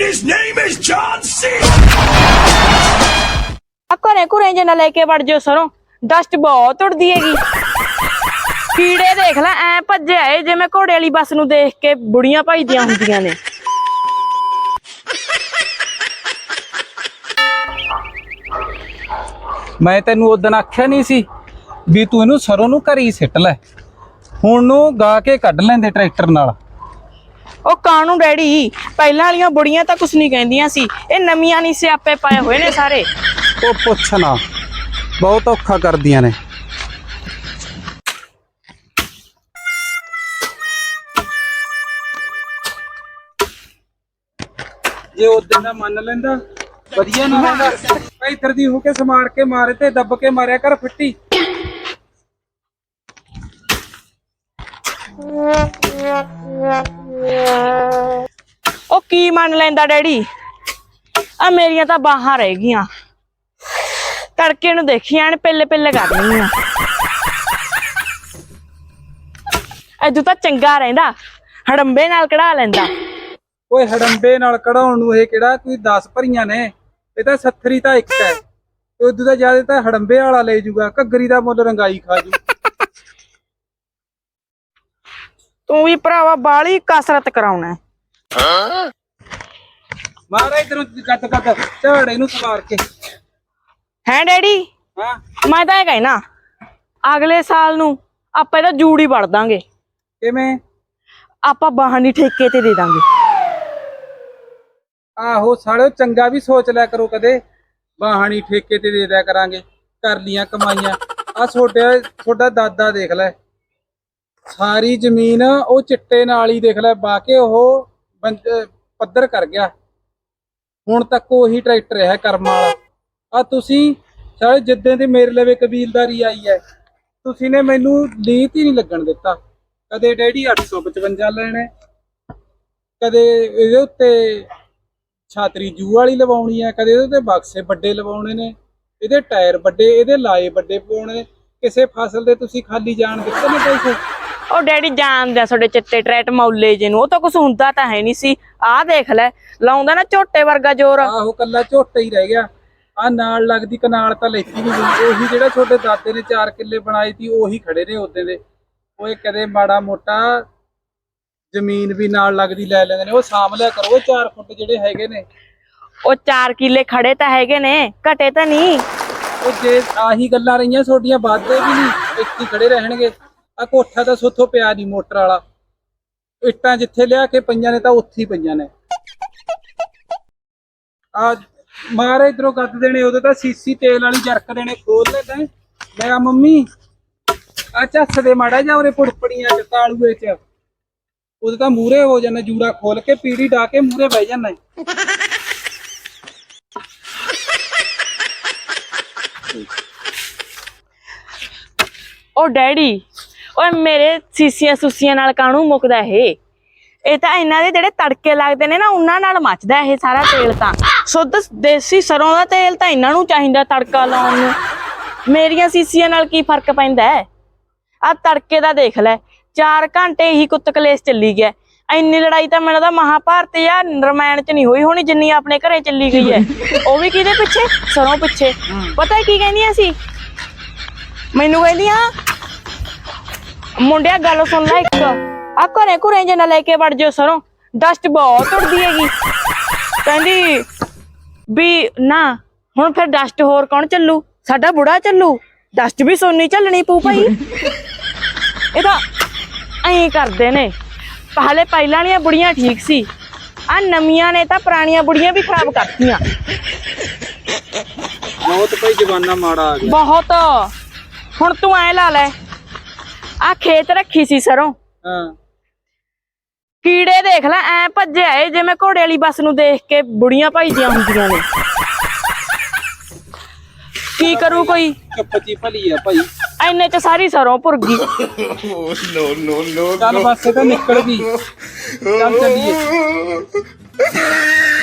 And his name is John C. ਆ ਘਰੇ ਘੁਰੇ ਜੇ ਨਾ ਲੈ ਕੇ ਵੜ ਜਿਓ ਸਰੋਂ। ਡਸਟ ਬਹੁਤ ਉੜਦੀ ਹੈਗੀ। ਕੀੜੇ ਦੇਖ ਲੈ ਐ ਭੱਜੇ ਆਏ ਜਿਵੇਂ ਘੋੜੇ ਵਾਲੀ ਬੱਸ ਨੂੰ ਦੇਖ ਕੇ ਬੁੜੀਆਂ ਭਜਦੀਆਂ ਹੁੰਦੀਆਂ ਨੇ। ਮੈਂ ਤੈਨੂੰ ਉਦੋਂ ਆਖਿਆ ਨਹੀਂ ਸੀ ਵੀ ਤੂੰ ਇਹਨੂੰ ਸਰੋਂ ਨੂੰ ਘਰੀ ਸਿੱਟ ਲੈ। ਹੁਣ ਨੂੰ ਗਾ ਕੇ ਕੱਢ ਲੈਂਦੇ ਟਰੈਕਟਰ ਨਾਲ। ਉਹ ਕਾਨੂੰ ਡੈਡੀ, ਪਹਿਲਾਂ ਵਾਲੀਆਂ ਬੁੜੀਆਂ ਤਾਂ ਕੁਛ ਨਹੀਂ ਕਹਿੰਦੀਆਂ ਸੀ। ਇਹ ਨਵੀਆਂ ਨਹੀਂ ਸਿਆਪੇ ਪਾਏ ਹੋਏ ਨੇ ਸਾਰੇ। ਉਹ ਪੁੱਛ ਨਾ, ਬਹੁਤ ਔਖਾ ਕਰਦੀਆਂ ਨੇ। ਜੇ ਉਹ ਦਿਨ ਦਾ ਮੰਨ ਲੈਂਦਾ, ਵਧੀਆ ਨਾ ਰਹਿੰਦਾ ਇੱਧਰ ਦੀ ਹੋ ਕੇ ਸਮਾਰ ਕੇ ਮਾਰੇ ਤੇ ਦੱਬ ਕੇ ਮਾਰਿਆ ਕਰ ਫਿੱਟੀ। ਉਹ ਕੀ ਮੰਨ ਲੈਂਦਾ ਡੈਡੀ? ਆ ਮੇਰੀਆਂ ਤਾਂ ਬਾਹਾਂ ਰਹਿ ਗਈਆਂ। ਤੜਕੇ ਨੂੰ ਦੇਖੀਆਂ ਨੇ ਪਹਿਲੇ ਪਹਿਲੇ ਕਰਨੀ ਆ। ਐਦੂ ਤਾਂ ਚੰਗਾ ਰਹਿੰਦਾ। ਹੜੰਬੇ ਨਾਲ ਕਢਾ ਲੈਂਦਾ। ਓਏ ਹੜੰਬੇ ਨਾਲ ਕਢਾਉਣ ਨੂੰ ਇਹ ਕਿਹੜਾ? ਕੋਈ 10 ਭਰੀਆਂ ਨੇ। ਇਹ ਤਾਂ 70 ਤਾਂ ਇੱਕ ਹੈ। ਤੇ ਉਦੋਂ ਤਾਂ ਜ਼ਿਆਦਾ ਤਾਂ ਹੜੰਬੇ ਵਾਲਾ ਲੈ ਜੂਗਾ ਘੱਗਰੀ ਦਾ ਮੁੱਲ ਰੰਗਾਈ ਖਾ ਜੂ। ਤੂੰ ਵੀ ਭਰਾਵਾ ਬਾਲੀ ਕਸਰਤ ਕਰਾਉਣਾ। ਮਾਰਾ ਇਧਰੋਂ ਕੱਟ ਕੱਟ ਝਾੜੇ ਨੂੰ ਸਵਾਰ ਕੇ। ਹੈਂ ਡੈਡੀ? ਹਾਂ। ਮੈਂ ਤਾਂ ਇਹ ਕਹਿਣਾ ਅਗਲੇ ਸਾਲ ਨੂੰ ਆਪਾਂ ਇਹਦਾ ਜੂੜੀ ਵੜ ਦਾਂਗੇ। ਕਿਵੇਂ? ਆਪਾਂ ਬਾਹਾਂ ਦੀ ਠੇਕੇ ਤੇ ਦੇ ਦਾਂਗੇ। ਆਹੋ ਸਾਲਿਓ ਚੰਗਾ ਵੀ ਸੋਚ ਲਿਆ ਕਰੋ ਕਦੇ। ਬਾਹਣੀ ਠੇਕੇ ਤੇ ਦੇ ਦਿਆ ਕਰਾਂਗੇ। ਕਰ ਲੀਆਂ ਕਮਾਈਆਂ। ਆ ਛੋਟੇ ਛੋਟਾ ਦਾਦਾ ਦੇਖ ਲੈ। ਸਾਰੀ ਜ਼ਮੀਨ ਉਹ ਚਿੱਟੇ ਨਾਲ ਹੀ ਦੇਖ ਲੈ, ਬਾ ਉਹ ਪੱਧਰ ਕਰ ਗਿਆ। ਹੁਣ ਤੱਕ ਉਹੀ ਟਰੈਕਟਰ ਹੈ ਕਰਮ ਵਾਲਾ। ਆ ਤੁਸੀਂ ਸਾਰੇ ਜਿੱਦਾਂ ਦੀ ਮੇਰੇ ਲਵੇ ਕਬੀਲਦਾਰੀ ਆਈ ਹੈ, ਤੁਸੀਂ ਨੇ ਮੈਨੂੰ ਲੀਤ ਹੀ ਨਹੀਂ ਲੱਗਣ ਦਿੱਤਾ। ਕਦੇ ਡੈਡੀ 855 ਲੈਣਾ ਕਦੇ ਇਹਦੇ ਉੱਤੇ ਛਾਤਰੀ ਜੂ ਵਾਲੀ ਲਵਾਉਣੀ ਹੈ, ਕਦੇ ਇਹਦੇ ਤੇ ਬਕਸੇ ਵੱਡੇ ਲਵਾਉਣੇ ਨੇ, ਇਹਦੇ ਟਾਇਰ ਵੱਡੇ, ਇਹਦੇ ਲਾਏ ਵੱਡੇ ਪਾਉਣੇ ਕਿਸੇ ਫਸਲ ਦੇ ਤੁਸੀਂ ਖਾਲੀ ਜਾਣ ਦਿੱਤੇ ਨੇ ਪੈਸੇ? ਉਹ ਡੈਡੀ ਜਾਣਦਾ ਤੁਹਾਡੇ ਚਿੱਟੇ ਟਰੈਟ ਮੌਲੇ ਜੇ ਨੂੰ ਉਹ ਤਾਂ ਕੁਝ ਹੁੰਦਾ ਤਾਂ ਹੈ ਨਹੀਂ ਸੀ। ਆਹ ਦੇਖ ਲੈ ਲਾਉਂਦਾ ਨਾ ਝੋਟੇ ਵਰਗਾ ਜ਼ੋਰ। ਆਹੋ ਕੱਲਾ ਝੋਟਾ ਹੀ ਰਹਿ ਗਿਆ। ਆ ਨਾਲ ਲੱਗਦੀ ਕਨਾਲ ਤਾਂ ਲੈਤੀ ਨਹੀਂ ਗਈ। ਉਹੀ ਜਿਹੜਾ ਤੁਹਾਡੇ ਦਾਦੇ ਨੇ 4 ਕਿੱਲੇ ਬਣਾਈ ਸੀ ਉਹੀ ਖੜੇ ਨੇ ਉਦੋਂ ਦੇ। ਓਏ ਕਦੇ ਮਾੜਾ ਮੋਟਾ ਜ਼ਮੀਨ ਵੀ ਨਾਲ ਲੱਗਦੀ ਲੈ ਲੈਂਦੇ ਨੇ। ਉਹ ਸਾਂਭ ਲਿਆ ਕਰੋ ਉਹ 4 ਫੁੱਟ ਜਿਹੜੇ ਹੈਗੇ ਨੇ। ਉਹ 4 ਕਿੱਲੇ ਖੜੇ ਤਾਂ ਹੈਗੇ ਨੇ ਘਟੇ ਤਾਂ ਨਹੀਂ। ਉਹ ਜੇ ਆਹੀ ਗੱਲਾਂ ਰਹੀਆਂ ਤੁਹਾਡੀਆਂ ਵਾਧੇ ਵੀ ਨਹੀਂ ਇੱਕ ਹੀ ਖੜੇ ਰਹਿਣਗੇ। ਆ ਕੋਠਾ ਤਾਂ ਸੁੱਥੋਂ ਪਿਆ ਨਹੀਂ ਮੋਟਰ ਵਾਲਾ। ਇੱਟਾਂ ਜਿੱਥੇ ਲਿਆ ਕੇ ਪਈਆਂ ਨੇ ਤਾਂ ਉੱਥੇ ਹੀ ਪਈਆਂ ਨੇ। ਆ ਮਾਰੇ ਇਧਰੋਂ ਗੱਦ ਦੇਣੇ ਉਹਦੇ ਤਾਂ ਸੀਸੀ ਤੇਲ ਵਾਲੀ ਜਰਕ ਦੇਣੇ ਖੋਲ ਲੈ ਤੈਂ। ਮੈਂ ਆ ਮੰਮੀ। ਆ ਝੱਸ ਦੇ ਮਾੜਾ ਜਾ ਉਹਰੇ ਪੁੜਪੜੀਆਂ ਚ ਤਾਲੂਏ ਚ। ਉਹਦੇ ਤਾਂ ਮੂਰੇ ਹੋ ਜਾਂਦਾ, ਜੂੜਾ ਖੋਲ ਕੇ ਪੀੜੀ ਡਾ ਕੇ ਮੂਰੇ ਬਹਿ ਜਾਂਦਾ। ਉਹ ਡੈਡੀ ਓਏ ਮੇਰੇ ਸੀਸੀਆਂ ਸੁਸੀਆਂ ਨਾਲ ਕਾਣੂ ਮੁੱਕਦਾ ਇਹ? ਇਹ ਤਾਂ ਇਹਨਾਂ ਦੇ ਜਿਹੜੇ ਤੜਕੇ ਲੱਗਦੇ ਨੇ ਨਾ ਉਹਨਾਂ ਨਾਲ ਮੱਚਦਾ ਇਹ ਸਾਰਾ ਤੇਲ ਤਾਂ। ਸ਼ੁੱਧ ਦੇਸੀ ਸਰੋਂ ਦਾ ਤੇਲ ਤਾਂ ਇਹਨਾਂ ਨੂੰ ਚਾਹੀਦਾ ਤੜਕਾ ਲਾਉਣ ਨੂੰ। ਮੇਰੀਆਂ ਸੀਸੀਆਂ ਨਾਲ ਕੀ ਫ਼ਰਕ ਪੈਂਦਾ ਹੈ? ਆ ਤੜਕੇ ਦਾ ਦੇਖ ਲੈ 4 ਘੰਟੇ ਹੀ ਕੁੱਤ ਕਲੇਸ਼ ਚੱਲੀ ਗਿਆ। ਇੰਨੀ ਲੜਾਈ ਤਾਂ ਮੈਨੂੰ ਤਾਂ ਮਹਾਭਾਰਤ ਜਾਂ ਰਮਾਇਣ ਚ ਨਹੀਂ ਹੋਈ ਹੋਣੀ ਜਿੰਨੀ ਆਪਣੇ ਘਰੇ ਚੱਲੀ ਗਈ ਹੈ। ਉਹ ਵੀ ਕਿਹਦੇ ਪਿੱਛੇ? ਸਰੋਂ ਪਿੱਛੇ। ਪਤਾ ਕੀ ਕਹਿੰਦੀਆਂ ਸੀ? ਮੈਨੂੰ ਕਹਿੰਦੀਆਂ ਮੁੰਡਿਆ ਗੱਲ ਸੁਣ ਲੈ ਇੱਕ। ਆ ਘਰੇ ਘੁਰੇ ਜੇ ਨਾ ਲੈ ਕੇ ਵੜ ਜਿਓ ਸਰੋਂ। ਡਸਟ ਬਹੁਤ ਉੜਦੀ ਹੈਗੀ। ਕਹਿੰਦੀ ਵੀ ਨਾ ਹੁਣ ਫਿਰ ਡਸਟ ਹੋਰ ਕੌਣ ਚੱਲੂ? ਸਾਡਾ ਬੁੜਾ ਚੱਲੂ। ਡਸਟ ਵੀ ਸੋਨੀ ਚੱਲਣੀ ਪਊ ਭਾਈ। ਇਹ ਤਾਂ ਐਂ ਕਰਦੇ ਨੇ। ਪਹਿਲੇ ਪਹਿਲਾਂ ਵਾਲੀਆਂ ਬੁੜੀਆਂ ਠੀਕ ਸੀ। ਆ ਨਵੀਆਂ ਨੇ ਤਾਂ ਪੁਰਾਣੀਆਂ ਬੁੜੀਆਂ ਵੀ ਖਰਾਬ ਕਰਤੀਆਂ। ਬਹੁਤ ਭਾਈ ਜਵਾਨਾ ਮਾੜਾ ਆ ਗਿਆ। ਬਹੁਤ। ਹੁਣ ਤੂੰ ਐ ਲਾ ਲੈ। ਆ ਖੇਤ ਰੱਖੀ ਸੀ ਸਰੋਂ। ਹਾਂ। ਕੀੜੇ ਦੇਖ ਲੈ ਐ ਭੱਜੇ ਆਏ ਜਿਵੇਂ ਘੋੜੇ ਵਾਲੀ ਬੱਸ ਨੂੰ ਦੇਖ ਕੇ ਬੁੜੀਆਂ ਭਜਦੀਆਂ ਹੁੰਦੀਆਂ ਨੇ। ਕੀ ਕਰੂ ਕੋਈ? ਚੁੱਪ ਜੀ ਭਲੀ ਆ ਭਾਈ। ਐਨੇ ਚ ਸਾਰੀ ਸਰੋਂ ਭੁਰ ਗਈ। No, no, no, ਚੱਲ ਬਸ ਤਾਂ ਨਿਕਲ ਗਈ। ਚੱਲ ਚੱਲੀਏ।